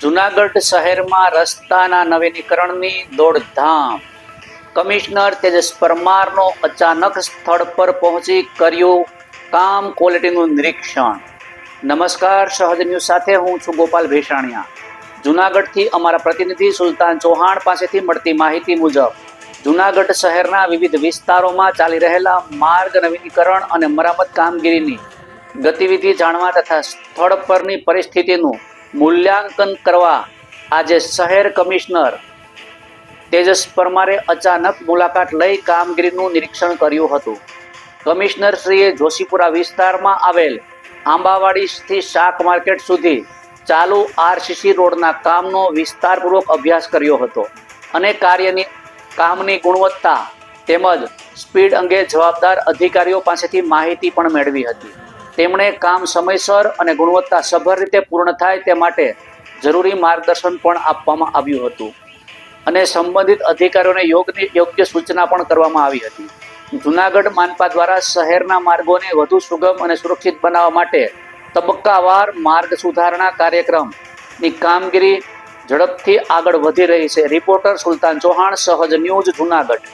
જુનાગઢ શહેરમાં રસ્તાના નવીનીકરણની દોડધામ. કમિશનર તેજસ પરમારનો અચાનક સ્થળ પર પહોંચી કર્યું કામ ક્વોલિટીનું નિરીક્ષણ. નમસ્કાર, સહજ ન્યૂઝ સાથે હું છું ગોપાલ ભેસાણિયા. જુનાગઢથી અમારા પ્રતિનિધિ સુલતાન ચૌહાણ પાસેથી મળતી માહિતી મુજબ, જુનાગઢ શહેરના વિવિધ વિસ્તારોમાં ચાલી રહેલા માર્ગ નવીનીકરણ અને મરામત કામગીરીની ગતિવિધિ જાણવા તથા સ્થળ પરની પરિસ્થિતિનું મૂલ્યાંકન કરવા આજે શહેર કમિશનર તેજસ પરમારે અચાનક મુલાકાત લઈ કામગીરીનું નિરીક્ષણ કર્યું હતું. કમિશનર શ્રીએ જોશીપુરા વિસ્તારમાં આવેલ આંબાવાડીથી શાક માર્કેટ સુધી ચાલુ આરસીસી રોડના કામનો વિસ્તારપૂર્વક અભ્યાસ કર્યો હતો અને કાર્યની, કામની ગુણવત્તા તેમજ સ્પીડ અંગે જવાબદાર અધિકારીઓ પાસેથી માહિતી પણ મેળવી હતી. તેમણે કામ સમયસર અને ગુણવત્તા સભર રીતે પૂર્ણ થાય તે માટે જરૂરી માર્ગદર્શન પણ આપવામાં આવ્યું હતું. અને સંબંધિત અધિકારીઓને યોગની યોગ્ય સૂચના પણ કરવામાં આવી હતી. જુનાગઢ માનપા દ્વારા શહેરના માર્ગોને વધુ સુગમ અને સુરક્ષિત બનાવવા માટે તબક્કાવાર માર્ગ સુધારણા કાર્યક્રમની કામગીરી ઝડપથી આગળ વધી રહી છે. રિપોર્ટર સુલતાન ચૌહાણ, સહજ ન્યૂઝ જુનાગઢ.